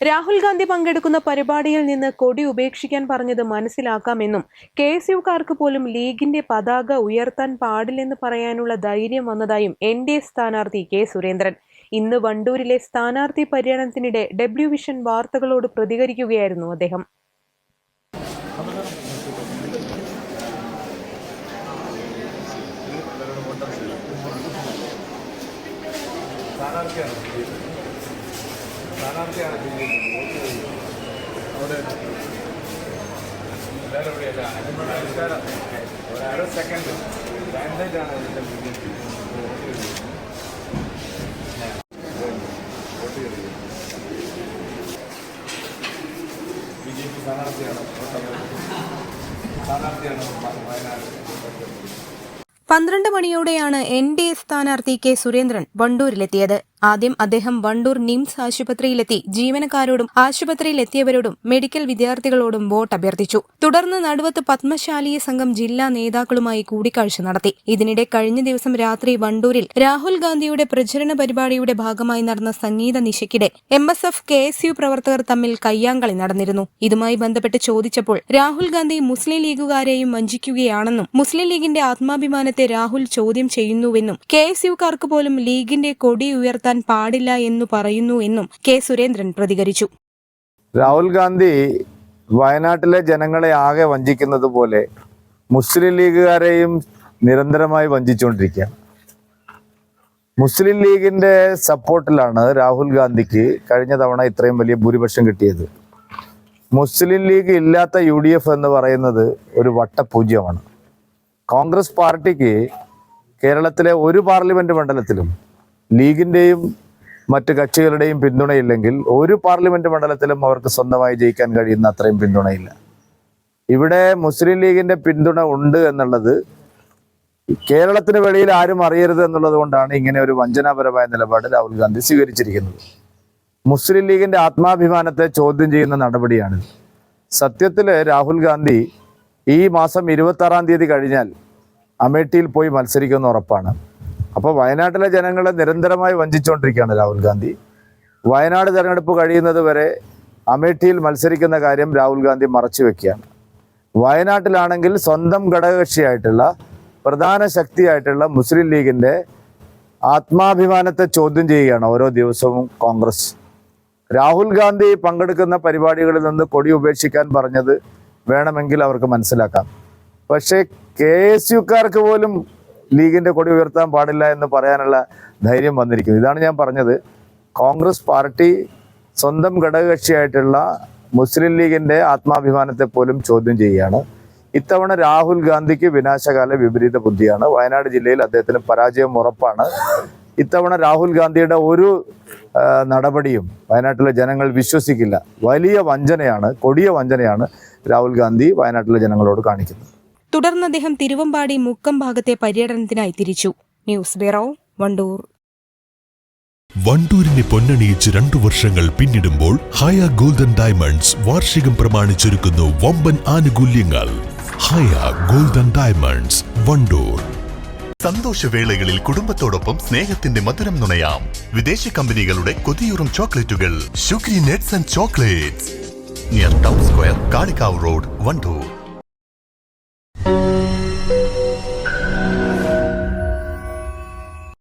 Rahul Gandhi പങ്കെടുക്കുന്ന പരിപാടിയിൽ നിന്ന് കൊടി ഉപേക്ഷിക്കാൻ പറഞ്ഞത് മനസ്സിലാക്കാമെന്നും കെ എസ് യുക്കാർക്ക് പോലും ലീഗിന്റെ പതാക ഉയർത്താൻ പാടില്ലെന്ന് പറയാനുള്ള ധൈര്യം വന്നതായും എൻ ഡി എ സ്ഥാനാർത്ഥി കെ സുരേന്ദ്രൻ. ഇന്ന് വണ്ടൂരിലെ സ്ഥാനാർത്ഥി പര്യടനത്തിനിടെ ഡബ്ല്യു വിഷൻ വാർത്തകളോട് പ്രതികരിക്കുകയായിരുന്നു അദ്ദേഹം. പന്ത്രണ്ട് മണിയോടെയാണ് എൻ ഡി എ സ്ഥാനാർത്ഥി കെ സുരേന്ദ്രൻ വണ്ടൂരിലെത്തിയത്. ആദ്യം അദ്ദേഹം വണ്ടൂർ നിംസ് ആശുപത്രിയിലെത്തി. ജീവനക്കാരോടും ആശുപത്രിയിലെത്തിയവരോടും മെഡിക്കൽ വിദ്യാർത്ഥികളോടും വോട്ട് അഭ്യർത്ഥിച്ചു തുടർന്ന് നടുവത്ത് പത്മശാലിയെ സംഘം ജില്ലാ നേതാക്കളുമായി കൂടിക്കാഴ്ച നടത്തി. ഇതിനിടെ കഴിഞ്ഞ ദിവസം രാത്രി വണ്ടൂരിൽ രാഹുൽ ഗാന്ധിയുടെ പ്രചരണ പരിപാടിയുടെ ഭാഗമായി നടന്ന സംഗീത നിശയ്ക്കിടെ M S F K S U പ്രവർത്തകർ തമ്മിൽ കയ്യാങ്കളി നടന്നിരുന്നു. ഇതുമായി ബന്ധപ്പെട്ട് ചോദിച്ചപ്പോൾ രാഹുൽ ഗാന്ധി മുസ്ലിം ലീഗുകാരെയും വഞ്ചിക്കുകയാണെന്നും മുസ്ലിം ലീഗിന്റെ ആത്മാഭിമാനത്തെ രാഹുൽ ചോദ്യം ചെയ്യുന്നുവെന്നും കെ എസ് യുക്കാർക്ക് പോലും ലീഗിന്റെ കൊടി ഉയർത്താൻ പാടില്ല എന്നു പറയുന്നു എന്നും കെ സുരേന്ദ്രൻ പ്രതികരിച്ചു. രാഹുൽ ഗാന്ധി വയനാട്ടിലെ ജനങ്ങളെ ആകെ വഞ്ചിക്കുന്നത് പോലെ മുസ്ലിം ലീഗുകാരെയും നിരന്തരമായി വഞ്ചിച്ചുകൊണ്ടിരിക്കുകയാണ്. മുസ്ലിം ലീഗിന്റെ സപ്പോർട്ടിലാണ് രാഹുൽ ഗാന്ധിക്ക് കഴിഞ്ഞ തവണ ഇത്രയും വലിയ ഭൂരിപക്ഷം കിട്ടിയത്. മുസ്ലിം ലീഗ് ഇല്ലാത്ത യു ഡി എഫ് എന്ന് പറയുന്നത് ഒരു വട്ടപൂജ്യമാണ്. കോൺഗ്രസ് പാർട്ടിക്ക് കേരളത്തിലെ ഒരു പാർലമെന്റ് മണ്ഡലത്തിലും ലീഗിന്റെയും മറ്റ് കക്ഷികളുടെയും പിന്തുണയില്ലെങ്കിൽ ഒരു പാർലമെന്റ് മണ്ഡലത്തിലും അവർക്ക് സ്വന്തമായി ജയിക്കാൻ കഴിയുന്ന അത്രയും പിന്തുണയില്ല. ഇവിടെ മുസ്ലിം ലീഗിന്റെ പിന്തുണ ഉണ്ട് എന്നുള്ളത് കേരളത്തിന് വെളിയിൽ ആരും അറിയരുത് എന്നുള്ളത് കൊണ്ടാണ് ഇങ്ങനെ ഒരു വഞ്ചനാപരമായ നിലപാട് രാഹുൽ ഗാന്ധി സ്വീകരിച്ചിരിക്കുന്നത്. മുസ്ലിം ലീഗിന്റെ ആത്മാഭിമാനത്തെ ചോദ്യം ചെയ്യുന്ന നടപടിയാണ്. സത്യത്തിൽ രാഹുൽ ഗാന്ധി ഈ മാസം ഇരുപത്തി ആറാം തീയതി കഴിഞ്ഞാൽ അമേഠിയിൽ പോയി മത്സരിക്കുമെന്ന് ഉറപ്പാണ്. അപ്പോൾ വയനാട്ടിലെ ജനങ്ങളെ നിരന്തരമായി വഞ്ചിച്ചുകൊണ്ടിരിക്കുകയാണ് രാഹുൽ ഗാന്ധി. വയനാട് തെരഞ്ഞെടുപ്പ് കഴിയുന്നത് വരെ അമേഠിയിൽ മത്സരിക്കുന്ന കാര്യം രാഹുൽ ഗാന്ധി മറച്ചു വെക്കുകയാണ്. വയനാട്ടിലാണെങ്കിൽ സ്വന്തം ഘടകകക്ഷിയായിട്ടുള്ള പ്രധാന ശക്തിയായിട്ടുള്ള മുസ്ലിം ലീഗിന്റെ ആത്മാഭിമാനത്തെ ചോദ്യം ചെയ്യുകയാണ് ഓരോ ദിവസവും കോൺഗ്രസ്. രാഹുൽ ഗാന്ധി പങ്കെടുക്കുന്ന പരിപാടികളിൽ നിന്ന് കൊടി ഉപേക്ഷിക്കാൻ പറഞ്ഞത് വേണമെങ്കിൽ അവർക്ക് മനസ്സിലാക്കാം. പക്ഷേ കെ എസ് യുക്കാർക്ക് പോലും ലീഗിന്റെ കൊടി ഉയർത്താൻ പാടില്ല എന്ന് പറയാനുള്ള ധൈര്യം വന്നിരിക്കുന്നു. ഇതാണ് ഞാൻ പറഞ്ഞത്. കോൺഗ്രസ് പാർട്ടി സ്വന്തം ഘടകകക്ഷിയായിട്ടുള്ള മുസ്ലിം ലീഗിന്റെ ആത്മാഭിമാനത്തെ പോലും ചോദ്യം ചെയ്യുകയാണ്. ഇത്തവണ രാഹുൽ ഗാന്ധിക്ക് വിനാശകാല വിപരീത ബുദ്ധിയാണ്. വയനാട് ജില്ലയിൽ അദ്ദേഹത്തിന് പരാജയം ഉറപ്പാണ്. ഇത്തവണ രാഹുൽ ഗാന്ധിയുടെ ഒരു നടപടിയും വയനാട്ടിലെ ജനങ്ങൾ വിശ്വസിക്കില്ല. വലിയ വഞ്ചനയാണ് കൊടിയ വഞ്ചനയാണ് രാഹുൽ ഗാന്ധി വയനാട്ടിലെ ജനങ്ങളോട് കാണിക്കുന്നത്. തുടർന്ന് അദ്ദേഹം തിരുവമ്പാടി മുക്കം ഭാഗത്തെ പര്യടനത്തിനായി തിരിച്ചു. News bureau Wandoor. വണ്ടൂരിനെ പൊന്നണിയിച്ച് രണ്ടു വർഷങ്ങൾ പിന്നിടുമ്പോൾ ഹയ ഗോൾഡൻ ഡയമണ്ട്സ് വാർഷികം പ്രമാണിച്ചൊരുക്കുന്നു വമ്പൻ ആനുകൂല്യങ്ങൾ. Haya golden diamonds Wandoor. സന്തോഷവേളകളിൽ കുടുംബത്തോടൊപ്പം സ്നേഹത്തിന്റെ മധുരം നുണയാം. വിദേശ കമ്പനികളുടെ കൊതിയൂറും ചോക്ലേറ്റുകൾ. ഷുഗ്രി nets and chocolates. Near town square Kalikavu road Wandoor.